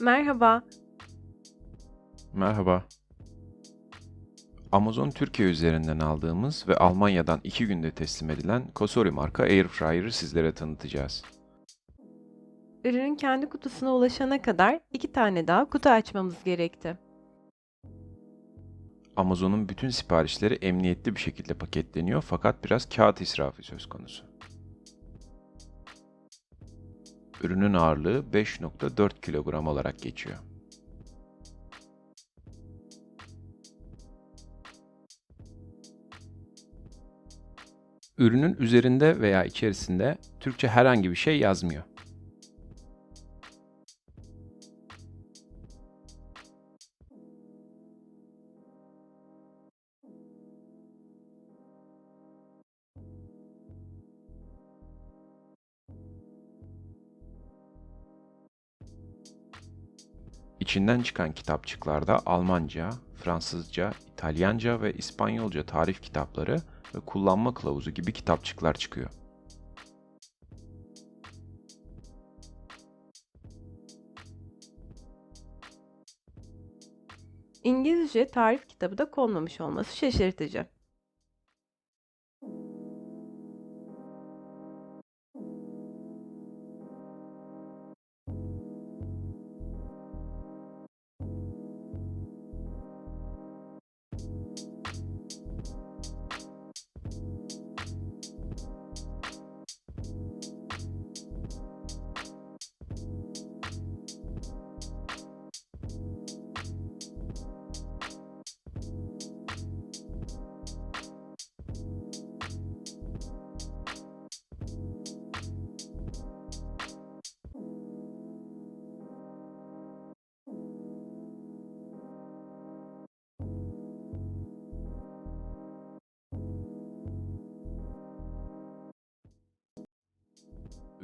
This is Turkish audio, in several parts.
Merhaba. Merhaba. Amazon Türkiye üzerinden aldığımız ve Almanya'dan 2 günde teslim edilen Cosori marka Airfryer'ı sizlere tanıtacağız. Ürünün kendi kutusuna ulaşana kadar iki tane daha kutu açmamız gerekti. Amazon'un bütün siparişleri emniyetli bir şekilde paketleniyor fakat biraz kağıt israfı söz konusu. Ürünün ağırlığı 5.4 kilogram olarak geçiyor. Ürünün üzerinde veya içerisinde Türkçe herhangi bir şey yazmıyor. İçinden çıkan kitapçıklarda Almanca, Fransızca, İtalyanca ve İspanyolca tarif kitapları ve kullanma kılavuzu gibi kitapçıklar çıkıyor. İngilizce tarif kitabı da konmamış olması şaşırtıcı.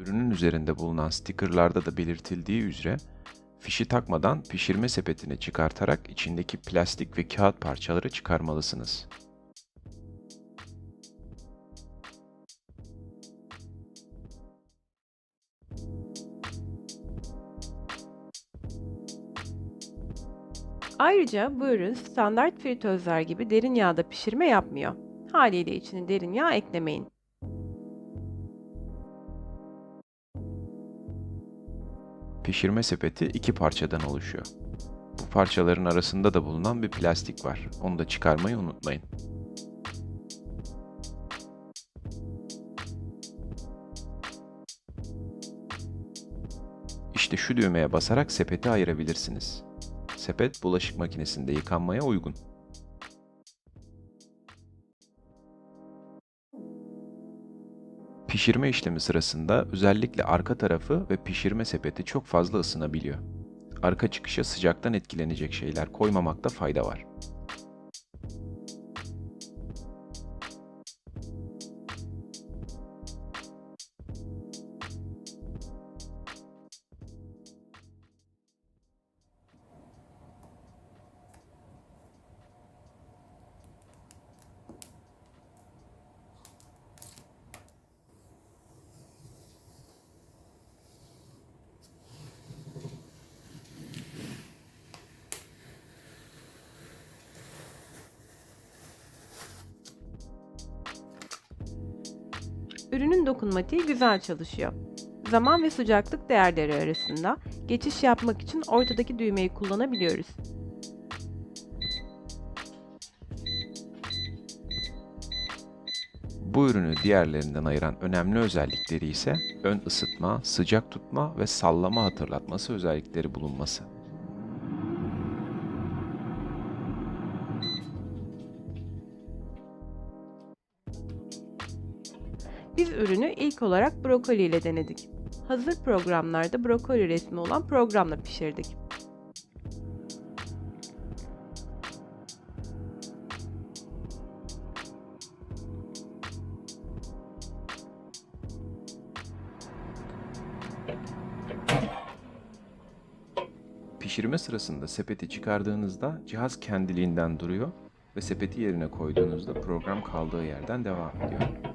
Ürünün üzerinde bulunan stikerlarda da belirtildiği üzere fişi takmadan pişirme sepetini çıkartarak içindeki plastik ve kağıt parçaları çıkarmalısınız. Ayrıca bu ürün standart fritözler gibi derin yağda pişirme yapmıyor. Haliyle içine derin yağ eklemeyin. Pişirme sepeti iki parçadan oluşuyor. Bu parçaların arasında da bulunan bir plastik var. Onu da çıkarmayı unutmayın. İşte şu düğmeye basarak sepeti ayırabilirsiniz. Sepet bulaşık makinesinde yıkanmaya uygun. Pişirme işlemi sırasında özellikle arka tarafı ve pişirme sepeti çok fazla ısınabiliyor. Arka çıkışa sıcaktan etkilenecek şeyler koymamakta fayda var. Ürünün dokunmatiği güzel çalışıyor. Zaman ve sıcaklık değerleri arasında geçiş yapmak için ortadaki düğmeyi kullanabiliyoruz. Bu ürünü diğerlerinden ayıran önemli özellikleri ise ön ısıtma, sıcak tutma ve sallama hatırlatması özellikleri bulunması. Biz ürünü ilk olarak brokoli ile denedik. Hazır programlarda brokoli resmi olan programla pişirdik. Pişirme sırasında sepeti çıkardığınızda cihaz kendiliğinden duruyor ve sepeti yerine koyduğunuzda program kaldığı yerden devam ediyor.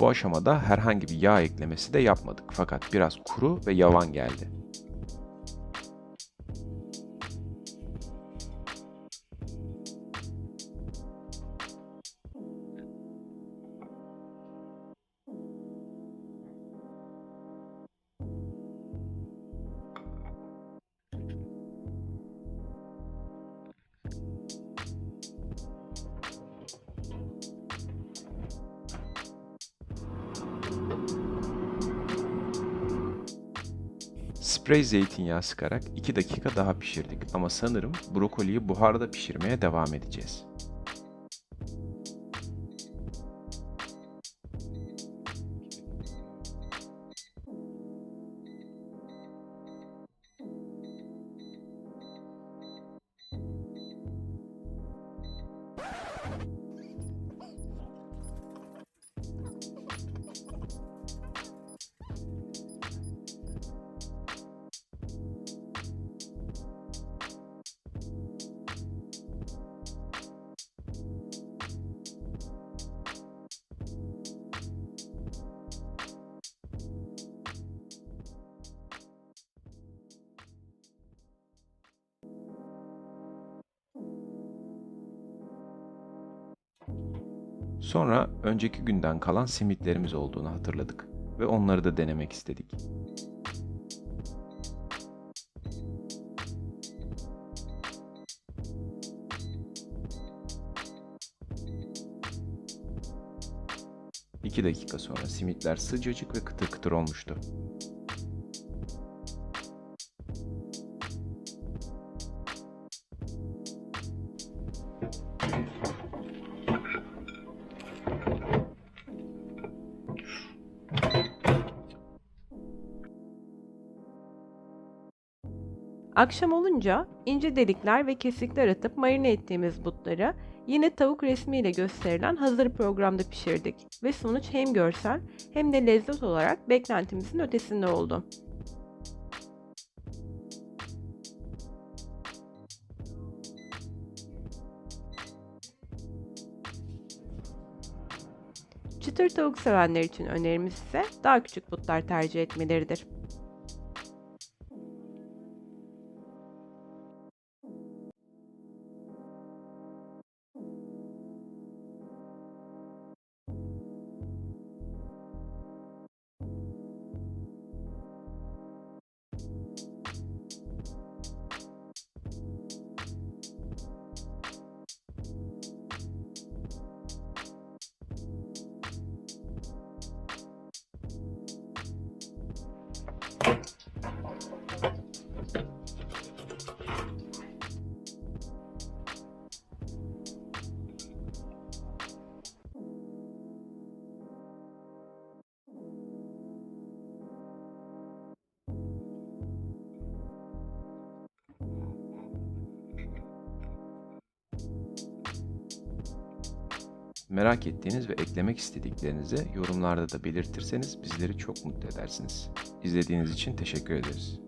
Bu aşamada herhangi bir yağ eklemesi de yapmadık fakat biraz kuru ve yavan geldi. Sprey zeytinyağı sıkarak 2 dakika daha pişirdik ama sanırım brokoliyi buharda pişirmeye devam edeceğiz. Sonra önceki günden kalan simitlerimiz olduğunu hatırladık ve onları da denemek istedik. İki dakika sonra simitler sıcacık ve kıtır kıtır olmuştu. Akşam olunca ince delikler ve kesikler atıp marine ettiğimiz butları yine tavuk resmiyle gösterilen hazır programda pişirdik ve sonuç hem görsel hem de lezzet olarak beklentimizin ötesinde oldu. Çıtır tavuk sevenler için önerimiz ise daha küçük butlar tercih etmeleridir. Merak ettiğiniz ve eklemek istediklerinizi yorumlarda da belirtirseniz bizleri çok mutlu edersiniz. İzlediğiniz için teşekkür ederiz.